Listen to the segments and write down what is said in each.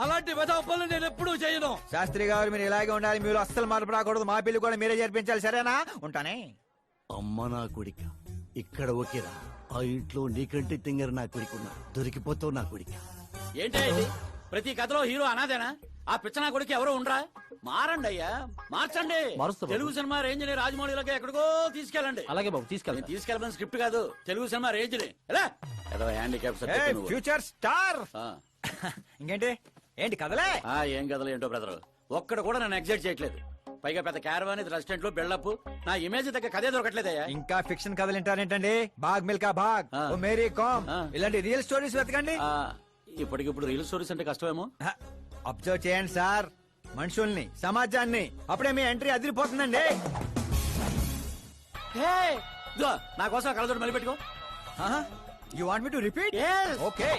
అలాంటి వెధవ పనులు నేను ఎప్పుడూ చేయను. శాస్త్రి గారు మీరు ఇలాగే ఉండాలి. మీరు అస్సలు మార్పు రాకూడదు. మా పెళ్ళి కూడా మీరే జరిపించాలి సరేనా? ఉంటానే? అమ్మ నా కొడిక. ఇక్కడ ఒకేరా. ఆ ఇంట్లో నీకంటే తింగర నా కొడుకున్నా. దొరికిపోతావు నా కొడిక. ఏంటి ఇది? ప్రతి కథలో హీరో అనాదేనా ఆ పిచ్చనా కొడుకు ఎవరో ఉండరా? మారండి అయ్యా. మార్చండి. మారుస్తా బాబు. తెలుగు సినిమా రేంజ్ని రాజమౌళిలోకి ఎక్కడికో తీసుకెళ్ళండి. అలాగే బాబు తీసుకెళ్ళి తీసుకెళ్ళమని స్క్రిప్ట్ కాదు తెలుగు సినిమా రేంజ్ని ఎలా? ఏదో హ్యాండిక్యాప్ ఫ్యూచర్ స్టార్. ఇంకేంటి? ఏంటి కదలే? ఏం కథలు ఏంటో బ్రదర్ ఒక్కడ కూడా నన్ను ఎగ్జైట్ చేయట్లేదు. పైగా పెద్ద క్యారవాన్ రెస్టారెంట్లో బిల్డప్ నా ఇమేజ్ దగ్గర కథే దొరకట్లేదయ్యా. ఇంకా ఫిక్షన్ కథలు వింటారేంటండి? బాగ్ మిల్కా బాగ్. ఆ. ఓ మేరీ కామ్. ఆ. ఇలాంటి రియల్ స్టోరీస్ వెతకండి. ఆ, ఇప్పటికిప్పుడు రీల్ స్టోరీస్ అంటే కష్టమేమో? అబ్జర్వ్ చేయండి సార్. మనుషుల్ని సమాజాన్ని. అప్పుడే మీ ఎంట్రీ అదిరిపోతుందండి. హే, ఇదిగో, నా కోసం ఆ కళ్ళజోడు మళ్ళీ పెట్టుకో. You want me to repeat Yes. Okay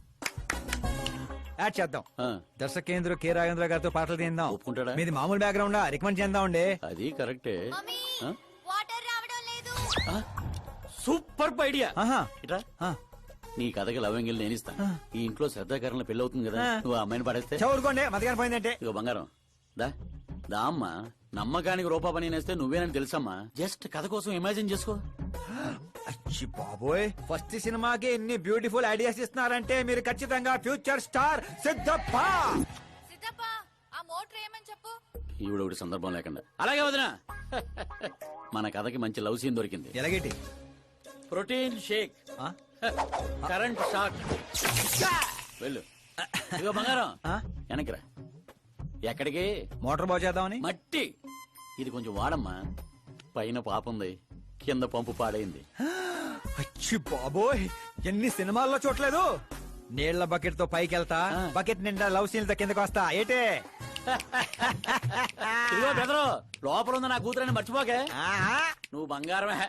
add చేద్దాం. ఆ, దర్శకేంద్ర కె రాఘేంద్ర గారితో పాటలు తీద్దాం ఒప్పుకుంటాడా? మీది మామూలు బ్యాక్గ్రౌండ్ రికమెండ్ చేద్దాం అండి అది కరెక్టే? వాటర్ రావడం లేదు. ఆ? Super idea. ఆహా. ఇట్రా? ఆ. నీ కథకి లవ్ ఎంగిల్ నేను ఇస్తాను. ఈ ఇంట్లో శ్రద్ధాకరణ పెళ్ళి అవుతుంది కదా. నువ్వు ఆ అమ్మాయిని పడేస్తే? చదువుకోండి మతగాని పోయిందంటే ఇగో బంగారం. దా. దా అమ్మా నమ్మకానికి రూపా పని నేస్తే నువ్వేనని తెలుసమ్మా. జస్ట్ కథ కోసం ఇమాజిన్ చేసుకో. అచ్చి బాబోయ్. ఫస్ట్ సినిమాకి ఎన్ని బ్యూటిఫుల్ ఐడియాస్ ఇస్తున్నారంటే మీరు ఖచ్చితంగా ఫ్యూచర్ స్టార్ సిద్ధప్ప. సిద్ధప్ప ఆ మోటర్ ఏమని చెప్పు? ఈవిడ ఒకటి సందర్భం లేకుండా. అలాగే వదినా. మన కథకి మంచి లవ్ సీన్ దొరికింది. ఎలాగేటి? Protein shake? Current shock. వెళ్ళు. ఇగో బంగారం. ఆ? వెనక్కిరా ఎక్కడికి? మోటార్ బాగు చేద్దామని? మట్టి. ఇది కొంచెం వాడమ్మా. పైన పాపుంది కింద పంపు పాడైంది. అచ్చి బాబోయ్ ఎన్ని సినిమాల్లో చూడలేదు? నీళ్ళ బకెట్తో పైకి వెళ్తా. బకెట్ నిండా లవ్ సీన్తో కిందకి వస్తా ఏటే? ఇదిగో బెదరు లోపల ఉంది నా కూతురని మర్చిపోకే. నువ్వు బంగారమే.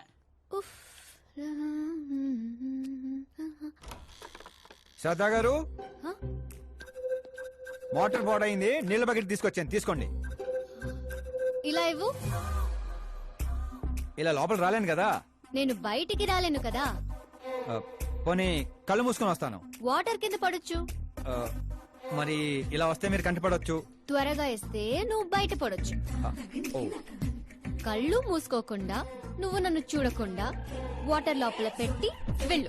శ్రద్ధా గారు. మోటార్ పాడైంది నీళ్ళ బకెట్ తీసుకొచ్చాను తీసుకోండి. ఇలా ఇవ్వు. ఇలా లోపల రాలేను కదా. నేను బయటికి రాలేను కదా. ఆ, పోనీ కళ్ళు మూసుకొని వస్తాను. వాటర్ కింద పడొచ్చు. ఆ, మరి ఇలా వస్తే మీరు కంటపడవచ్చు త్వరగా ఇస్తే నువ్వు బయట పడొచ్చు. కళ్ళు మూసుకోకుండా నువ్వు నన్ను చూడకుండా వాటర్ లోపల పెట్టి వెళ్ళు.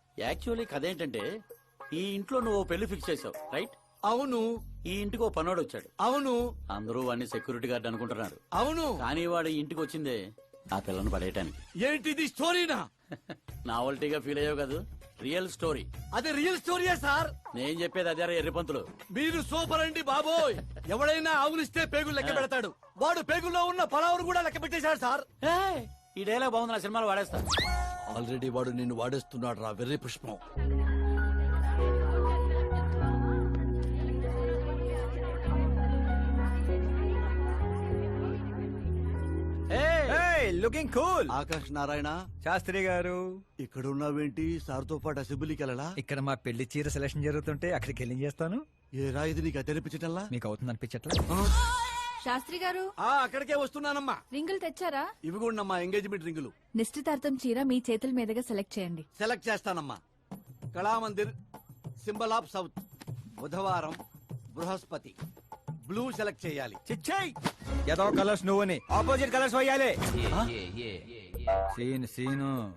యాక్చువల్లీ కథ ఏంటంటే ఈ ఇంట్లో నువ్వు పెళ్ళి ఫిక్స్ చేసావు రైట్? అవును. ఈ ఇంటికి ఓ పనోడు వచ్చాడు. అవును. అందరూ వాడిని సెక్యూరిటీ గార్డ్ అనుకుంటున్నారు. అవును. కానీ వాడు ఈ ఇంటికి వచ్చిందే ఆ పిల్లను పడేయటానికి. ఏంటిది స్టోరీనా? నావల్టీగా ఫీల్ అయ్యావు కదా? Real story. అది రియల్ స్టోరీయా సార్. నేను చెప్పేది అదే ఎర్రిపంతులు మీరు సూపర్ అండి బాబోయ్. ఎవడైనా ఆవులిస్తే పేగులు లెక్క పెడతాడు. వాడు పేగుల్లో ఉన్న పలావురు కూడా లెక్క పెట్టేశాడు సార్. ఈ డైలాగ్ బాగుంది నా సినిమాలో వాడేస్తా. ఆల్రెడీ వాడు నిన్ను వాడేస్తున్నాడు రా వెర్రి పుష్పం. Looking cool Akash Narayana. Sastry గారు. ఇక్కడ ఉన్నావేంటి సార్తో పాటు అసెంబ్లీకి వెళ్ళడా ఇక్కడ మా పెళ్ళి చీర సెలక్షన్ జరుగుతుంటే అక్కడికి వెళ్ళి చేస్తాను? ఏ రాయిది నీకు తెరిపించటల్లా మీకు అవుతుంది అనిపించట్లా శాస్త్రి గారు? ఆ అక్కడికే వస్తున్నానమ్మా. రింగులు తెచ్చారా? ఇవి కూడా ఎంగేజ్మెంట్ రింగులు. నిశ్చితార్థం చీర మీ చేతుల మీదుగా సెలెక్ట్ చేయండి. సెలెక్ట్ చేస్తానమ్మా. కళామందిర్ సింబల్ ఆఫ్ సౌత్ బుధవారం బృహస్పతి. బ్లూ సెలెక్ట్ చేయాలి. చిచ్చాయి ఏదో కలర్స్ నువ్వుని. ఆపోజిట్ కలర్స్ వేయాలి. Scene scene.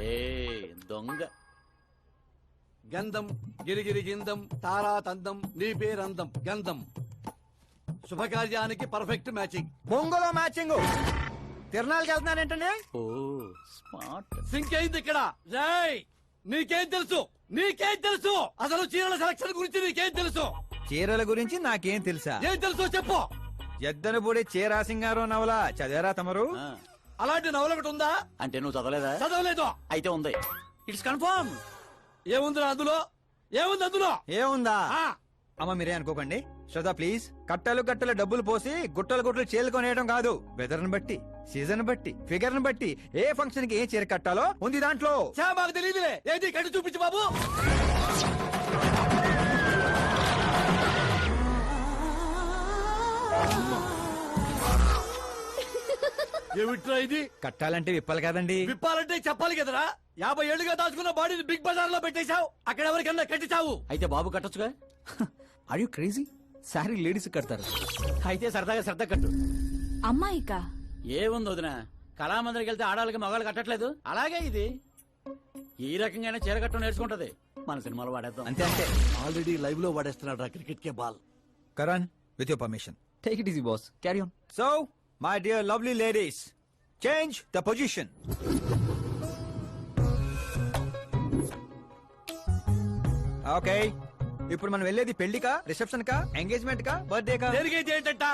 ఏ దొంగ. గంధం గిరిగిరి గిందం తారా తందం నీ పేరందం గంధం. శుభకార్యానికి పర్ఫెక్ట్ మ్యాచింగ్. బొంగులో మ్యాచింగ్. తిరణాలకి వెళ్తున్నానంటే ఓ స్మార్ట్. సింక్ అయింది ఇక్కడ? రాయ్ నీకేం తెలుసు? నీకేం తెలుసు? అసలు చీరల సెలక్షన్ గురించి నీకేం తెలుసు? చీరల గురించి నాకేం తెలుసా? ఏం తెలుసో చెప్పు. ఎద్దను పొడి చీర సింగారం నవల చదివారా తమరు? అలాంటి నవల ఒకటి ఉందా? అంటే నువ్వు చదవలేదా? చదవలేదు. అయితే ఉంది. ఇట్స్ కన్ఫర్మ్ ఏముంది అందులో? ఏముంది అందులో? ఏముందా? ఆ, అమ్మ మీరే అనుకోకండి. శ్రద్ధ ప్లీజ్. కట్టలు కట్టలు డబ్బులు పోసి గుట్టలు గుట్టలు చీరలు కొనేయడం కాదు. వెదర్ని బట్టి సీజన్ బట్టి ఫిగర్ని బట్టి ఏ ఫంక్షన్కి ఏ చీర కట్టాలో ఉంది దాంట్లో. చా మాకు తెలియదులే ఏది కట్టి చూపించు బాబు. ఏమిట్రా ఇది? కట్టాలంటే విప్పాలి కదండి. విప్పాలంటే చెప్పాలి కదరా. యాభై ఏళ్ళుగా దాచుకున్న బాడీని బిగ్ బజార్లో పెట్టేశావు. అక్కడ ఎవరికన్నా కట్టించావు అయితే బాబు కట్టొచ్చుగా. Are you crazy sorry ladies కడతారు. అయితే సరదాగా శ్రద్ధ కట్టు. అమ్మాయిక? ఏముంది వదిన? కళామందిరికి వెళ్తే ఆడాలకి మగాళ్ళు కట్టట్లేదు. అలాగే ఇది. ఈ రకంగానే చీర కట్టడం నేర్చుకుంటది. మన సినిమాలో వాడేద్దాం. అంతే అంతే. ఆల్రెడీ లైవ్లో వాడేస్తున్నాడు రా cricket K ball. Karan with your permission take it easy boss carry on so my dear lovely ladies change the position okay ఇప్పుడు మనం వెళ్ళేది పెళ్ళికా రిసెప్షన్ కా ఎంగేజ్మెంట్ కా బర్త్డే కా దేనికైతే ఏంటంట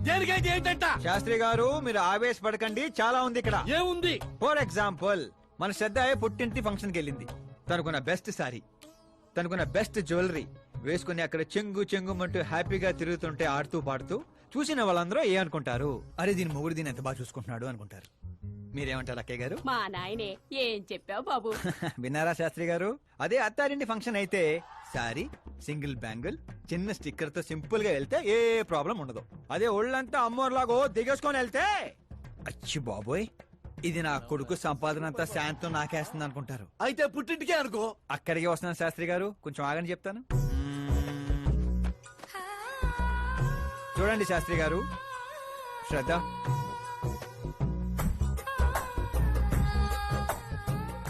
దేనికైతే ఏంటంట శాస్త్రి గారు మీరు ఆవేశపడకండి చాలా ఉంది ఇక్కడ. ఏముంది? ఫర్ ఎగ్జాంపుల్ మన శ్రద్ధ పుట్టింటి ఫంక్షన్కి వెళ్ళింది. తనకున్న బెస్ట్ సారీ తనకున్న బెస్ట్ జ్యువెలరీ వేసుకుని అక్కడ చెంగు చెంగుమంటూ హ్యాపీగా తిరుగుతుంటే ఆడుతూ పాడుతూ చూసిన వాళ్ళందరూ ఏ అనుకుంటారు? అరే దీని మొగుడు దీన్ని ఎంత బాగా చూసుకుంటున్నాడు అనుకుంటారు. మీరేమంటారు అక్కయ్య గారు? మా నాయనే ఏం చెప్పావు బాబు? విన్నారా శాస్త్రి గారు? అదే అత్తారింటి ఫంక్షన్ అయితే సారీ సింగిల్ బ్యాంగిల్ చిన్న స్టిక్కర్తో సింపుల్గా వెళ్తే ఏ ప్రాబ్లం ఉండదు. అదే ఒళ్ళంతా అమ్మోర్లాగో దిగేసుకొని వెళ్తే? అచ్చి బాబోయ్ ఇది నా కొడుకు సంపాదన అంతా శాంతం నాకేస్తుంది అనుకుంటారు అయితే పుట్టింటికే అనుకో. అక్కడికి వస్తున్నాను శాస్త్రి గారు కొంచెం ఆగని చెప్తాను. చూడండి శాస్త్రి గారు శ్రద్ధ.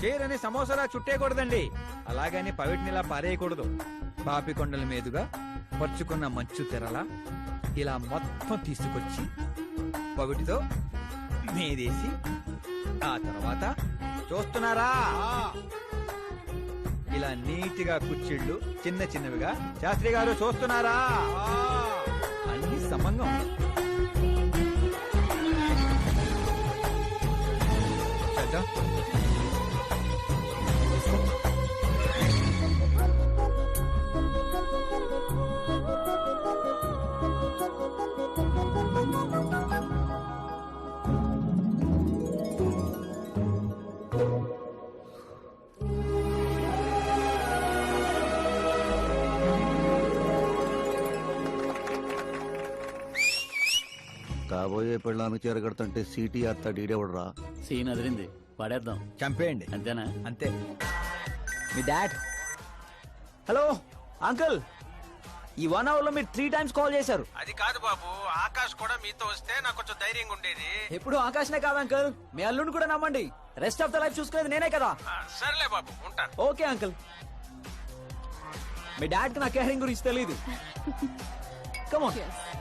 చీరని సమోసాలా చుట్టేయకూడదండి. అలాగని పవిటినిలా పారేయకూడదు. పాపి కొండల మీదుగా పరుచుకున్న మంచు తెరల ఇలా మొత్తం తీసుకొచ్చి పవిటితో మీదేసి ఆ తర్వాత చూస్తున్నారా? ఇలా నీటిగా కుర్చీళ్ళు చిన్న చిన్నవిగా. శాస్త్రి గారు చూస్తున్నారా? అన్ని సమంగా. ఉన్నాయి. పెళ్ళానికి చేరగడుతుంటే సీటీ అత్త డీడేవడరా? సీన్ అదిరింది. పడేద్దాం. చంపేయండి. అంతేనా? అంతే. మీ డాడ్. Hello uncle. ఈ వన్ అవర్లో మీరు త్రీ టైమ్స్ కాల్ చేశారు. అది కాదు బాబు ఆకాష్ కూడా మీతో వస్తే నాకు కొంచెం ధైర్యంగా ఉండేది. ఎప్పుడు ఆకాశనే కాదు అంకుల్. మీ అల్లుడిని కూడా నమ్మండి. రెస్ట్ ఆఫ్ ద లైఫ్ చూసుకునేది నేనే కదా. సర్లే బాబు ఉంటా. Okay uncle. మీ డాడ్కి నా కేరింగ్ గురించి తెలియదు కమోన్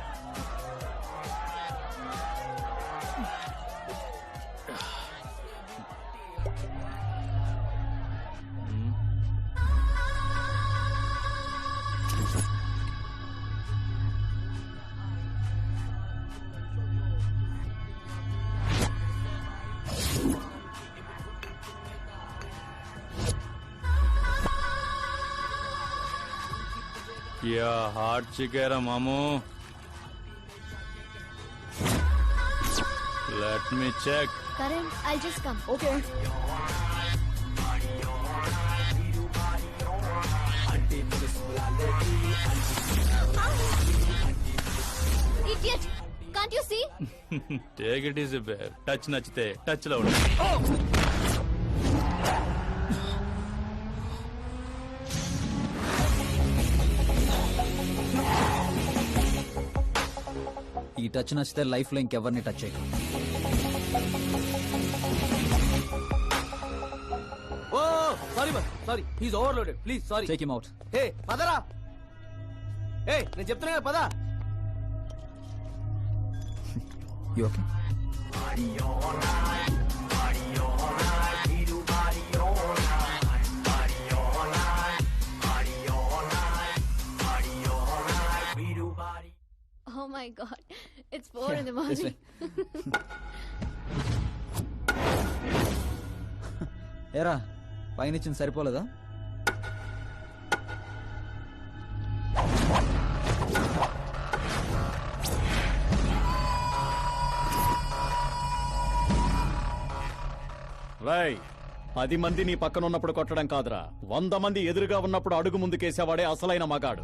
యా హార్ట్ చికేరా మాము. Let me check Karan I just come okay idiot can't you see take it easy touch నచ్చితే టచ్లో ఉండు. టచ్ నచ్చితే లైఫ్లో ఇంకెవరిని టచ్ చేయకు. ఓ sorry bus sorry he's overloaded please sorry take him out hey పదరా. ఏ నేను చెప్తున్నా కదా, పద. You okay oh my god it's 4 in the this morning ఏరా పైన ఇచ్చింది సరిపోలేదా? రై పది మంది నీ పక్కన ఉన్నప్పుడు కొట్టడం కాదురా. వంద మంది ఎదురుగా ఉన్నప్పుడు అడుగు ముందుకేసేవాడే అసలైన మగాడు.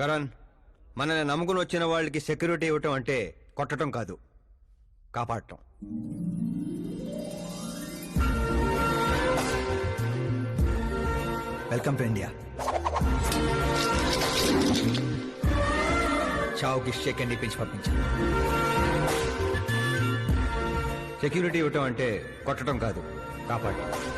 కరణ్ మనల్ని నమ్ముకుని వచ్చిన వాళ్ళకి సెక్యూరిటీ ఇవ్వటం అంటే కొట్టడం కాదు కాపాడటం. Welcome to India. చావుకి షేక్ అండ్ ఇప్పించి పంపించాను. సెక్యూరిటీ ఇవ్వటం అంటే కొట్టడం కాదు కాపాడటం.